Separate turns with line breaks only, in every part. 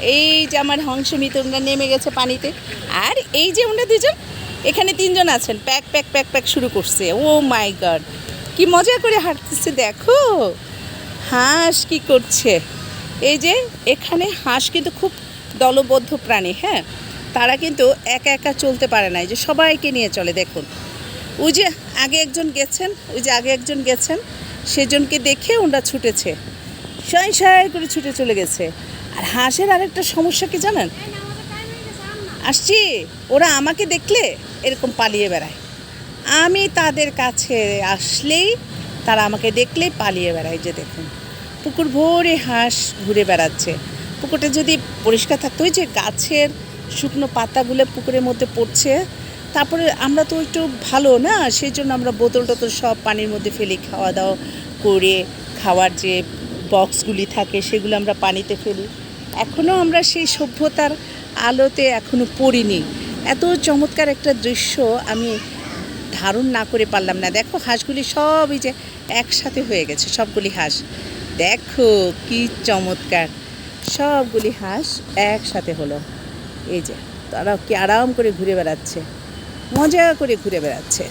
এই যে আমার হংস মিতুনরা নেমে গেছে পানিতে। আর এই যে ওনারা দুজন, এখানে তিনজন আছেন। প্যাক প্যাক প্যাক প্যাক শুরু করছে। ও মাই গড, কি মজা করে হাঁটতেছে, দেখো। হাঁস কি করছে? এই যে এখানে হাঁস কিন্তু খুব দলবদ্ধ প্রাণী হ্যাঁ? তারা কিন্তু একা একা চলতে পারে না। এই যে সবাইকে নিয়ে চলে, দেখুন। ওই যে আগে একজন গেছেন, ওই যে আগে একজন গেছেন, সেজনকে দেখে ওরা ছুটেছে। সাই সাই করে ছুটে চলে গেছে। আর হাঁসের আরেকটা সমস্যা কি জানেন? আসছি, ওরা আমাকে দেখলে এরকম পালিয়ে বেড়ায়। আমি তাদের কাছে আসলেই তারা আমাকে দেখলেই পালিয়ে বেড়ায় যে দেখুন, পুকুর ভরে হাঁস ঘুরে বেড়াচ্ছে। পুকুরটা যদি পরিষ্কার থাকতো, ওই যে গাছের শুকনো পাতাগুলো পুকুরের মধ্যে পড়ছে, তারপরে আমরা তো একটু ভালো না? সেই জন্য আমরা বোতল টোতল সব পানির মধ্যে ফেলি খাওয়া দাওয়া করে, খাওয়ার যে বক্সগুলি থাকে, সেগুলো আমরা পানিতে ফেলি। এখনও আমরা সেই সভ্যতার আলোতে এখনও পড়িনি। এত চমৎকার একটা দৃশ্য আমি ধারণ না করে পারলাম না। দেখো হাঁসগুলি সব এই যে একসাথে হয়ে গেছে, সবগুলি হাঁস। দেখো কি চমৎকার। সবগুলি হাঁস একসাথে হলো। এই যে, তারা কি আরাম করে ঘুরে বেড়াচ্ছে, মজা করে ঘুরে বেড়াচ্ছে।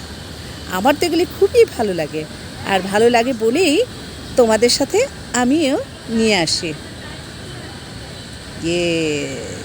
আমার তো এগুলি খুবই ভালো লাগে। আর ভালো লাগে বলেই তোমাদের সাথে আমিও নিয়ে আসি। Yes.